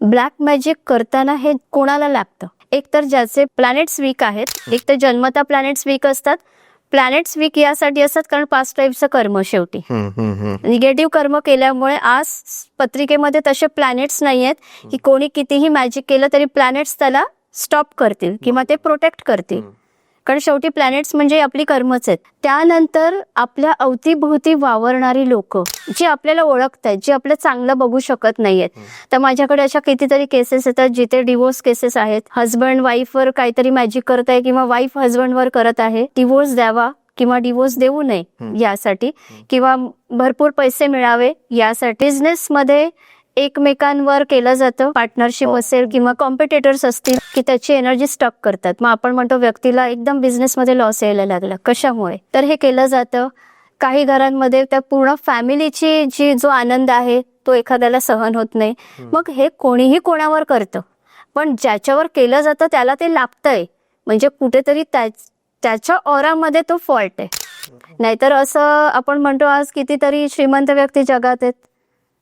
Black magic करताना हे कोणाला लागतं? एक तर ज्याचे प्लॅनेट्स वीक आहेत एक तर जन्मता प्लॅनेट्स वीक असतात. प्लॅनेट्स वीक यासाठी असतात कारण पाच टाईपचं कर्म शेवटी. निगेटिव्ह कर्म केल्यामुळे आज पत्रिकेमध्ये तसे प्लॅनेट्स नाही आहेत की कोणी कितीही मॅजिक केलं तरी प्लॅनेट्स त्याला स्टॉप करतील किंवा ते प्रोटेक्ट करतील. कारण शेवटी प्लॅनेट्स म्हणजे आपली कर्मच आहेत. त्यानंतर आपल्या अवतीभोवती वावरणारी लोक जी आपल्याला ओळखतायत जी आपलं चांगलं बघू शकत नाहीयेत. तर माझ्याकडे अशा कितीतरी केसेस येतात जिथे डिवोर्स केसेस आहेत. हजबंड वाईफवर काहीतरी मॅजिक करत आहे किंवा वाईफ हजबंडवर करत आहे. डिवोर्स द्यावा किंवा डिवोर्स देऊ नये यासाठी किंवा भरपूर पैसे मिळावे यासाठी. बिझनेस मध्ये एकमेकांवर केलं जातं. पार्टनरशिप असेल किंवा कॉम्पिटेटर्स असतील की त्याची एनर्जी स्टक करतात. मग आपण म्हणतो व्यक्तीला एकदम बिझनेसमध्ये लॉस यायला लागला. कशामुळे? तर हे केलं जातं. काही घरांमध्ये त्या पूर्ण फॅमिलीची जी जो आनंद आहे तो एखाद्याला सहन होत नाही. मग हे कोणीही कोणावर करतं. पण ज्याच्यावर केलं जातं त्याला ते लागतंय म्हणजे कुठेतरी त्याच- त्याच्या ऑरामध्ये तो फॉल्ट आहे. नाहीतर असं आपण म्हणतो आज कितीतरी श्रीमंत व्यक्ती जगात आहेत.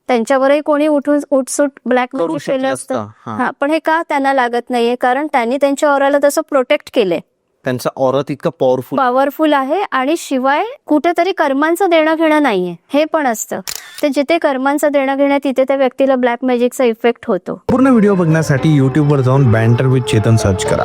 त्यांच्यावरही कोणी उठून उठसूट ब्लॅक करू केलं शकलं असतं. हा. पण हे का त्यांना लागत नाहीये? कारण त्यांनी त्यांच्या ऑराला तसं प्रोटेक्ट केलंय. त्यांचा ऑरा तितका पॉवरफुल पॉवरफुल आहे आणि शिवाय कुठेतरी कर्मांचं देणं घेणं नाहीये. हे पण असतं. तर जिथे कर्मांचं देणं घेणं तिथे त्या व्यक्तीला ब्लॅक मॅजिकचा इफेक्ट होतो. पूर्ण व्हिडिओ बघण्यासाठी यूट्यूबवर जाऊन बँटर विथ चेतन सर्च करा.